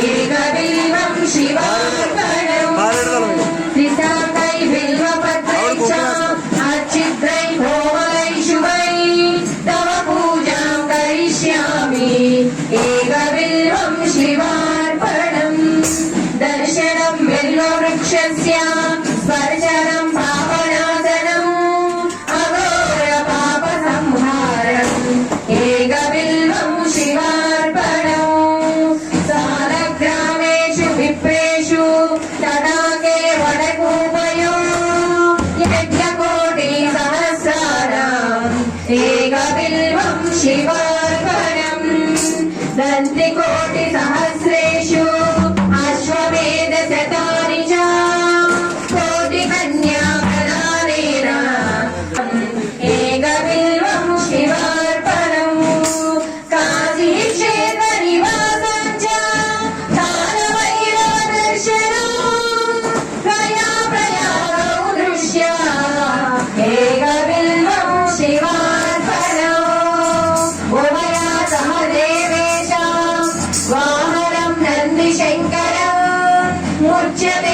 ஏகதை Jimmy.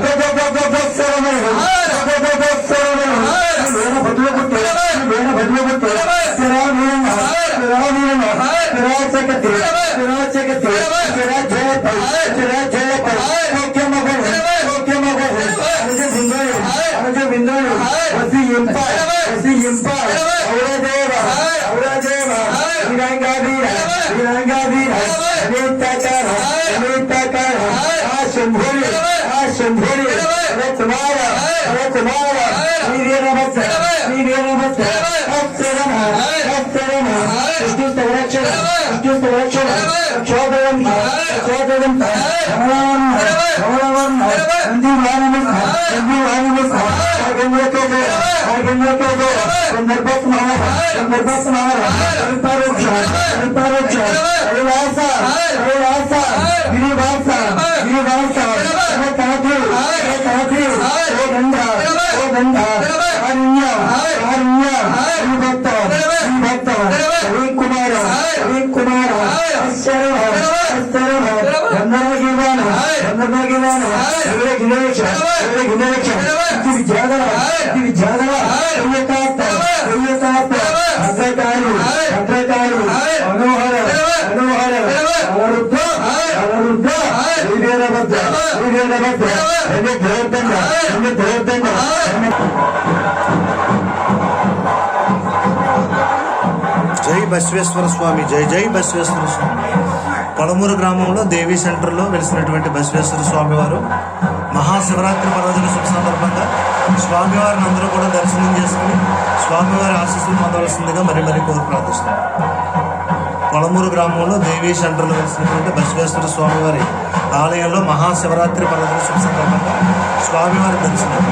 Go, go, go, go. अनंताकार अनंताकार हा शंभोरी. हा शंभोरी. रथ मारा रथ मारा श्री नमस्कार श्री नमस्कार సంయుక్త వైక్షణం చోదయం చోదయం రమణాం రమణాం సంధి వాణిమి సంధి వాణిమి సంగంగతో సంగంగతో సందర్భస్ మామ సందర్భస్ మామ అంతరోక్ష అంతరోక్ష అవివాస అవివాస వినివాస వినివాస సమతాకి సమతాకి ఓ గంధ ఓ గంధ కారుణ్య కారుణ్య శ్రీ భక్త శ్రీ భక్త రవి కుమార రవి కుమార ಕುಮಾರ ಗಂಧರ್ವಗಿವಾನ ಗಂಧರ್ವಗಿವಾನ ಎಲ್ಲ ಗಿಣೇಶ ಎಲ್ಲ ಗಿಣೇಶ ఇది జాగర ఇది జాగర పుణ్యతాత్మ పుణ్యతాత్మ భద్రకారు భద్రకారు మనోహర మనోహర అవరుద్ధ అవరుద్ధ వీరేణ భద్ర వీరేణ భద్ర ఎన్ని ధోర్దండ ఎన్ని ధోర్దండ జై బసవేశ్వర స్వామి జై జై బసవేశ్వర స్వామి. పడమూరు గ్రామంలో దేవి సెంటర్లో వెలిసినటువంటి బసవేశ్వర స్వామి వారు మహాశివరాత్రి పర్వదిన శుభ సందర్భంగా స్వామివారిని అందరూ కూడా దర్శనం చేసుకుని స్వామివారి ఆశీస్సులు పొందవలసిందిగా మరి మరి కోరు ప్రార్థిస్తున్నాం. పొలమూరు గ్రామంలో దేవీ సెంటర్లో వెలిసినటువంటి బసవేశ్వర స్వామివారి ఆలయంలో మహాశివరాత్రి పర్వదిన శుభ సందర్భంగా స్వామివారి దర్శనం.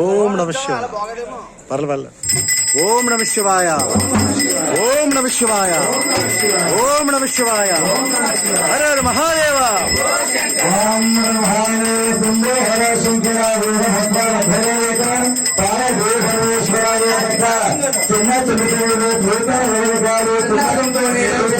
ఓం నమ శివాయ. పర్ల పర్ల ఓం నమ శివాయ. ఓం నమ శివాయ. ఓం నమ శివాయ. హర హర మహాదేవ. ఓం భైరవ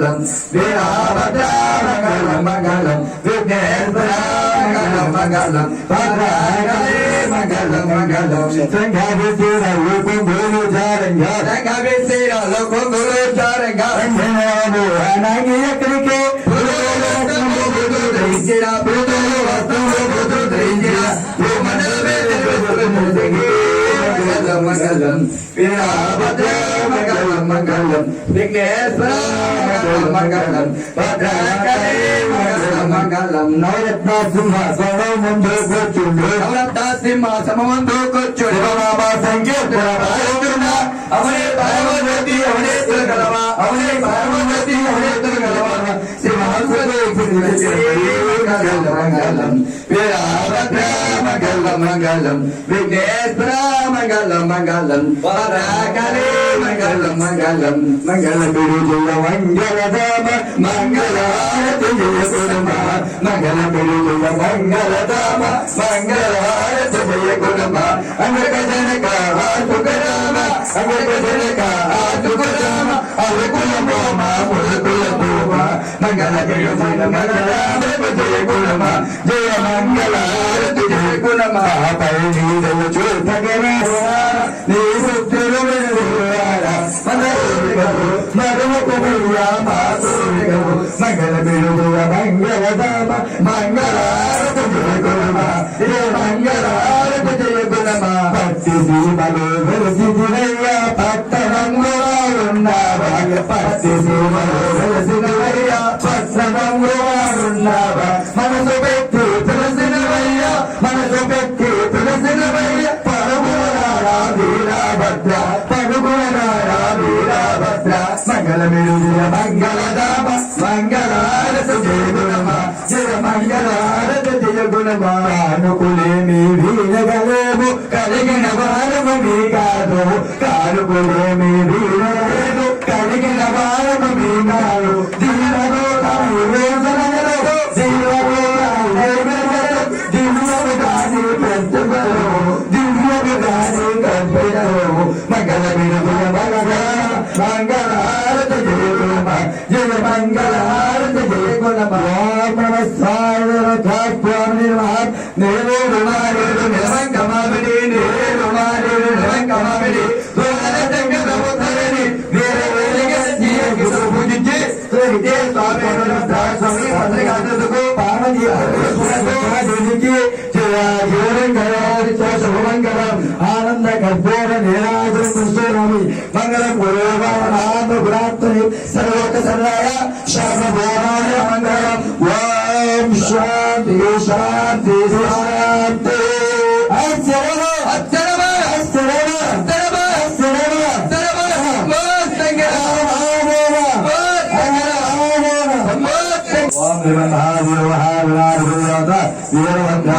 మంగళం మంగళం వీరాభద్ర మంగళం మంగళం మంగళం మంగళం భద్రాగలే మంగళం మంగళం సంఘాభిషేర రూపంలో జారంగ సంఘాభిషేర రూపంలో జారంగ అంజనాలు ఎక్కడికి ధరించిన బుధులు వస్తువులు బుధులు ధరించిన ఓ మంగళం మంగళం వీరాభద్ర మంగళం మంగళం విఘ్నేశ్వర மங்களம் மங்களம் நவரத்னா சிம்ஹா சரணம் ஒன்று கோச்சுண்டு நவரத்னா சிம்ஹா சமம் ஒன்று கோச்சுண்டு சிவநாமா சங்கீர்த்தனா அவனே பரமநதி அவனே திருகலமா அவனே பரமநதி அவனே மங்களம் மங்களம் மங்களம் விக்னேஸ்வர மங்களம் மங்களம் பராகலே மங்களம் மங்களம் மங்களம் விடுஜய மங்களதாம மங்களாரதி குடும்ப மங்களம் விடுஜய மங்களதாம மங்களாரதி குடும்ப அங்ககஜனக ஆத்துகராம அங்ககஜனக ஆத்துகராம அவ குலபோமா குலபோமா మంగళ జయ జయ మంగళ జయ మంగళ పై నీ పుత్రులు మంగళ బిడుగుల మంగళ దామ మంగళారతి జయ కులమ జయ జయ పట్టి సీమలు వెలిసినయ్యా పట్టణంలో ఉన్నావా పట్టి సీమలు కానుకులేమి వీరగలేము కలిగిన వారము మీ కాదు కానుకులేమి వీర ஆனந்த கர்ப்போர நிராஜன் கிருஷ்ணராமி மங்களம் குருவான குராத்தனி சர்வோக சரணாய சர்வபோராய மங்களம் ஓம் சாந்தி சாந்தி சாந்தி அச்சரவ அச்சரவ அச்சரவ அச்சரவ அச்சரவ அச்சரவ ஓம் மகாதிரவஹாவிலாருதா வீரவந்தா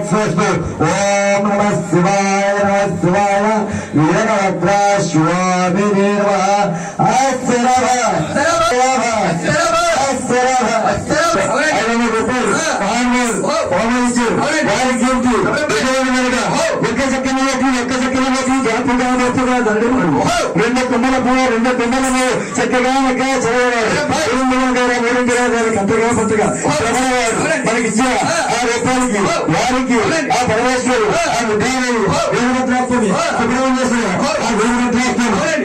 നെക്സ്റ്റ് ഓം നമ ശിവായ നമ ശിവായ വീരഭദ്ര സ്വാമിനേ നമ അസ്രവ അസ്രവ അസ്രവ അസ്രവ അസ്രവ അലമ ഗോപാൽ ആമൽ ഓമലിച്ചു വാരിക്കുട്ടി വിജയനഗര ഒക്ക സക്കനെ ഒക്ക സക്കനെ ജാപുക ജാപുക ದಂಡೆ ಮಾಡುವ రెండు కొమ్మలను చక్కగా చక్కగా చదివేవాడు కంతగా పట్టుగా మనకి ఇచ్చిన ఆ. రూపానికి వారికి ఆ ఆ. విధానాలు సుబ్రహ్మణ్యం ఆ.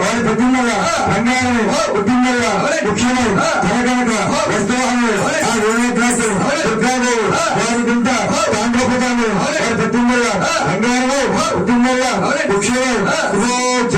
వారి ప్రతిమల బంగారమే ఉద్దిమల్ల ముఖ్యమై తనకనక వస్తువాహనులు ఆ దుర్గాదేవి వారి తాండ్రపదాన్ని వారి ప్రతిమల బంగారమే ఉద్దిమల్ల ముఖ్యమై జయం జయం జయం జయం